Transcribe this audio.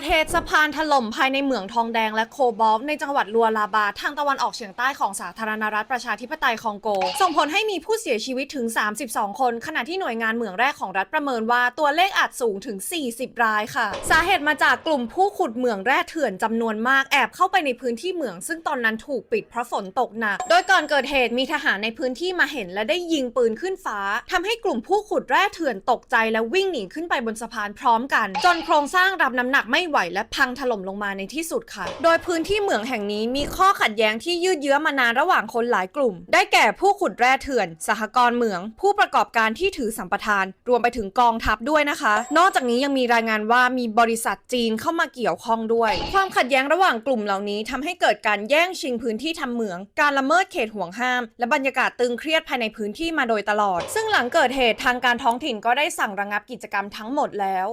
ดเหตุสะพานถล่มภายในเหมืองทองแดงและโคบอลในจังหวัดลัวลาบาทางตะวันออกเฉียงใต้ของสาธารณรัฐประชาธิปไตยคองโก ส่งผลให้มีผู้เสียชีวิตถึง 32 คน ขณะที่หน่วยงานเหมืองแรกของรัฐประเมินว่าตัวเลขอาจสูงถึง 40 รายค่ะ สาเหตุมาจากกลุ่มผู้ขุดเหมืองแร่เถื่อนจำนวนมากแอบเข้าไปในพื้นที่เหมือง ซึ่งตอนนั้นถูกปิดเพราะฝนตกหนัก โดยก่อนเกิดเหตุมีทหารในพื้นที่มาเห็นและได้ยิงปืนขึ้นฟ้าทำให้กลุ่มผู้ขุดแร่เถื่อนตกใจและวิ่งหนีขึ้นไปบนสะพานพร้อมกัน จนโครงสร้างรับน้ำหนักไม่ไหวและพังถล่มลงมาในที่สุดค่ะ โดยพื้นที่เหมืองแห่งนี้มีข้อขัดแย้งที่ยืดเยื้อมานานระหว่างคนหลายกลุ่ม ได้แก่ผู้ขุดแร่เถื่อน สหกรณ์เหมือง ผู้ประกอบการที่ถือสัมปทาน รวมไปถึงกองทัพด้วยนะคะ นอกจากนี้ยังมีรายงานว่ามีบริษัทจีนเข้ามาเกี่ยวข้องด้วย ความขัดแย้งระหว่างกลุ่มเหล่านี้ทำให้เกิดการแย่งชิงพื้นที่ทำเหมือง การละเมิดเขตห่วงห้าม และบรรยากาศตึงเครียดภายในพื้นที่มาโดยตลอด ซึ่งหลังเกิดเหตุทางการท้องถิ่นก็ได้สั่งระงับกิจกรรมทั้งหมดแล้ว